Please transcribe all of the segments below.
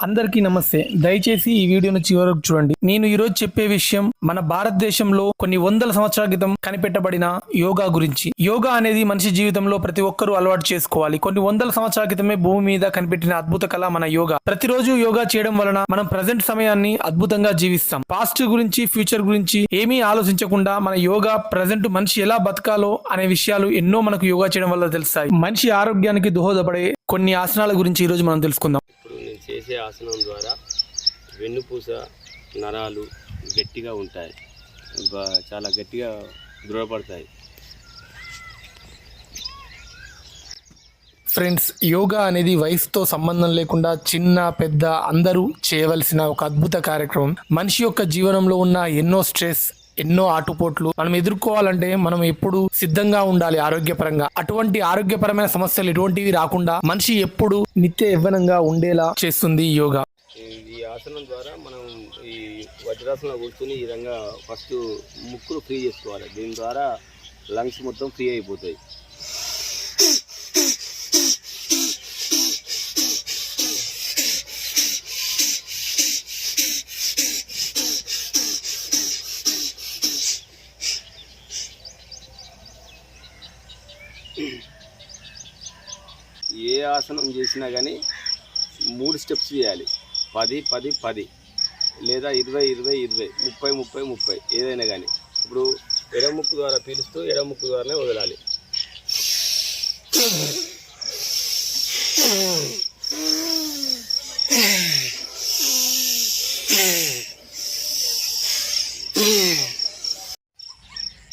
అందరికీ నమస్తే. దయచేసి ఈ వీడియోను చివరకు చూడండి. నేను ఈరోజు చెప్పే విషయం మన భారతదేశంలో కొన్ని వందల సంవత్సరాల క్రితం కనిపెట్టబడిన యోగా గురించి. యోగా అనేది మనిషి జీవితంలో ప్రతి ఒక్కరూ అలవాటు చేసుకోవాలి. కొన్ని వందల సంవత్సరాల క్రితమే భూమి మీద కనిపెట్టిన అద్భుత కళ మన యోగా. ప్రతిరోజు యోగా చేయడం వలన మనం ప్రజెంట్ సమయాన్ని అద్భుతంగా జీవిస్తాం. పాస్ట్ గురించి ఫ్యూచర్ గురించి ఏమీ ఆలోచించకుండా మన యోగా ప్రజెంట్ మనిషి ఎలా బతకాలో అనే విషయాలు ఎన్నో మనకు యోగా చేయడం వల్ల తెలుస్తాయి. మనిషి ఆరోగ్యానికి దోహదపడే కొన్ని ఆసనాల గురించి ఈరోజు మనం తెలుసుకుందాం. చేసే ఆసనం ద్వారా వెన్నుపూస నరాలు గట్టిగా ఉంటాయి. చాలా గట్టిగా దృఢపడతాయి. ఫ్రెండ్స్ యోగా అనేది వయసుతో సంబంధం లేకుండా చిన్న పెద్ద అందరూ చేయవలసిన ఒక అద్భుత కార్యక్రమం. మనిషి యొక్క జీవనంలో ఉన్న ఎన్నో స్ట్రెస్ ఎన్నో ఆటుపోట్లు మనం ఎదుర్కోవాలంటే మనం ఎప్పుడు సిద్ధంగా ఉండాలి ఆరోగ్యపరంగా. అటువంటి ఆరోగ్యపరమైన సమస్యలు ఎటువంటివి రాకుండా మనిషి ఎప్పుడు నిత్య యవ్వనంగా ఉండేలా చేస్తుంది యోగా. ఈ- ఈ ఆసనం ద్వారా మనం ఈ వజ్రాసనం కూర్చొని ఈ విధంగా ఫస్ట్ ముక్కులు ఫ్రీ చేసుకోవాలి. దీని ద్వారా లంగ్స్ మొత్తం ఫ్రీ అయిపోతాయి. ఆసనం చేసినా కానీ మూడు స్టెప్స్ చేయాలి. పది పది పది లేదా ఇరవై ఇరవై ఇరవై ముప్పై ముప్పై ముప్పై ఏదైనా కానీ ఇప్పుడు ఎడముక్కు ద్వారా పీలుస్తూ ఎడముక్కు ద్వారానే వదలాలి.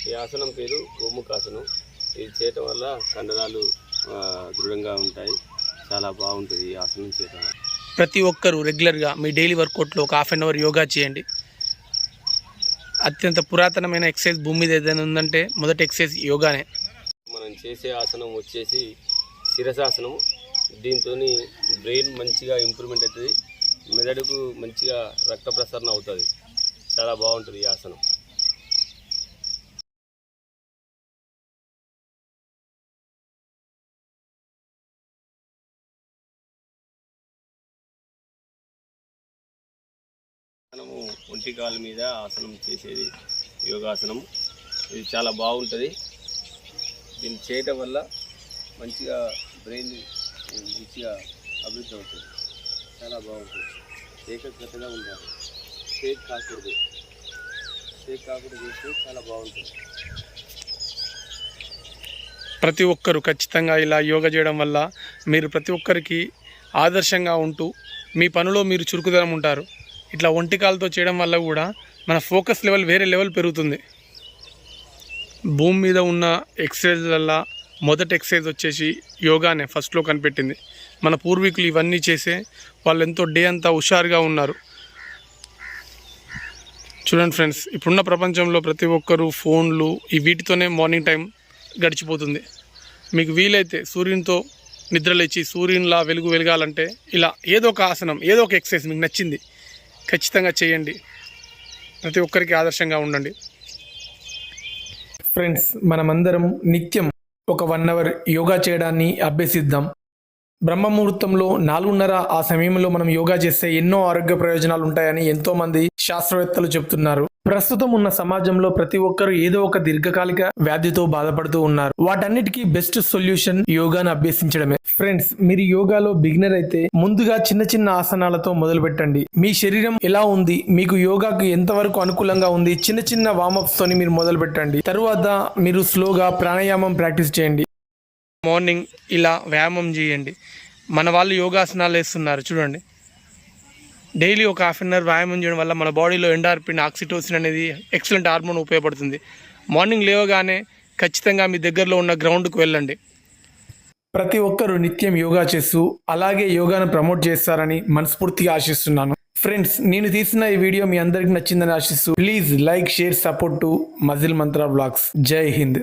ఈ ఆసనం పేరు గోముఖాసనం. ఇది చేయటం వల్ల కండరాలు దృఢంగా ఉంటాయి. చాలా బాగుంటుంది ఈ ఆసనం వల్ల ప్రతి ఒక్కరూ రెగ్యులర్గా మీ డైలీ వర్కౌట్లో ఒక హాఫ్ అన్ అవర్ యోగా చేయండి. అత్యంత పురాతనమైన ఎక్సర్సైజ్ భూమి మీద ఏదైనా ఉందంటే మొదటి ఎక్సర్సైజ్ యోగానే. మనం చేసే ఆసనం వచ్చేసి శిరసాసనం. దీంతో బ్రెయిన్ మంచిగా ఇంప్రూవ్మెంట్ అవుతుంది. మెదడుకు మంచిగా రక్త ప్రసరణ అవుతుంది. చాలా బాగుంటుంది ఈ ఆసనం. మనము ఒంటి కాలు మీద ఆసనం చేసేది యోగాసనం. ఇది చాలా బాగుంటుంది. దీన్ని చేయటం వల్ల మంచిగా బ్రెయిన్ మంచిగా అభివృద్ధి అవుతుంది. చాలా బాగుంటుంది. ఏకాగ్రతగా ఉండాలి. షేక్ కాకూడదు. షేక్ కాకూడదు. చేస్తే చాలా బాగుంటుంది. ప్రతి ఒక్కరు ఖచ్చితంగా ఇలా యోగా చేయడం వల్ల మీరు ప్రతి ఒక్కరికి ఆదర్శంగా ఉంటూ మీ పనిలో మీరు చురుకుదనం ఉంటారు. ఇట్లా ఒంటికాలతో చేయడం వల్ల కూడా మన ఫోకస్ లెవెల్ వేరే లెవెల్ పెరుగుతుంది. భూమి మీద ఉన్న ఎక్సర్సైజ్లల్లా మొదటి ఎక్సర్సైజ్ వచ్చేసి యోగానే ఫస్ట్లో కనిపెట్టింది. మన పూర్వీకులు ఇవన్నీ చేసే వాళ్ళు ఎంతో డే అంతా హుషారుగా ఉన్నారు. చూడండి ఫ్రెండ్స్ ఇప్పుడున్న ప్రపంచంలో ప్రతి ఒక్కరు ఫోన్లు ఈ వీటితోనే మార్నింగ్ టైం గడిచిపోతుంది. మీకు వీలైతే సూర్యునితో నిద్రలేచి సూర్యునిలా వెలుగు వెలగాలంటే ఇలా ఏదో ఒక ఆసనం ఏదో ఒక ఎక్సర్సైజ్ మీకు నచ్చింది. ఖచ్చితంగా చేయండి. ప్రతి ఒక్కరికి ఆదర్శంగా ఉండండి. ఫ్రెండ్స్ మనమందరం నిత్యం ఒక వన్ అవర్ యోగా చేయడాన్ని అభ్యసిద్దాం. బ్రహ్మముహూర్తంలో నాలుగున్నర ఆ సమయంలో మనం యోగా చేస్తే ఎన్నో ఆరోగ్య ప్రయోజనాలు ఉంటాయని ఎంతో మంది శాస్త్రవేత్తలు చెప్తున్నారు. ప్రస్తుతం ఉన్న సమాజంలో ప్రతి ఒక్కరు ఏదో ఒక దీర్ఘకాలిక వ్యాధితో బాధపడుతూ ఉన్నారు. వాటన్నిటికీ బెస్ట్ సొల్యూషన్ యోగాను అభ్యసించడమే. ఫ్రెండ్స్ మీరు యోగాలో బిగినర్ అయితే ముందుగా చిన్న చిన్న ఆసనాలతో మొదలు పెట్టండి మీ శరీరం ఎలా ఉంది? మీకు యోగాకు ఎంతవరకు అనుకూలంగా ఉంది? చిన్న చిన్న వామప్స్ తోని మీరు మొదలు పెట్టండి తరువాత మీరు స్లోగా ప్రాణాయామం ప్రాక్టీస్ చేయండి. మార్నింగ్ ఇలా వ్యాయామం చేయండి. మన వాళ్ళు యోగాసనాలు వేస్తున్నారు. చూడండి. డైలీ ఒక హాఫ్ అన్ అవర్ వ్యాయామం చేయడం వల్ల మన బాడీలో ఎండార్పిన్ ఆక్సిటోసిన్ అనేది ఎక్సలెంట్ హార్మోన్ ఉపయోగపడుతుంది. మార్నింగ్ లేవగానే ఖచ్చితంగా మీ దగ్గరలో ఉన్న గ్రౌండ్కు వెళ్ళండి. ప్రతి ఒక్కరూ నిత్యం యోగా చేస్తూ అలాగే యోగాను ప్రమోట్ చేస్తారని మనస్ఫూర్తిగా ఆశిస్తున్నాను. ఫ్రెండ్స్ నేను తీసిన ఈ వీడియో మీ అందరికి నచ్చిందని ఆశిస్తూ please like share support to Muscle Mantra Vlogs జై హింద్.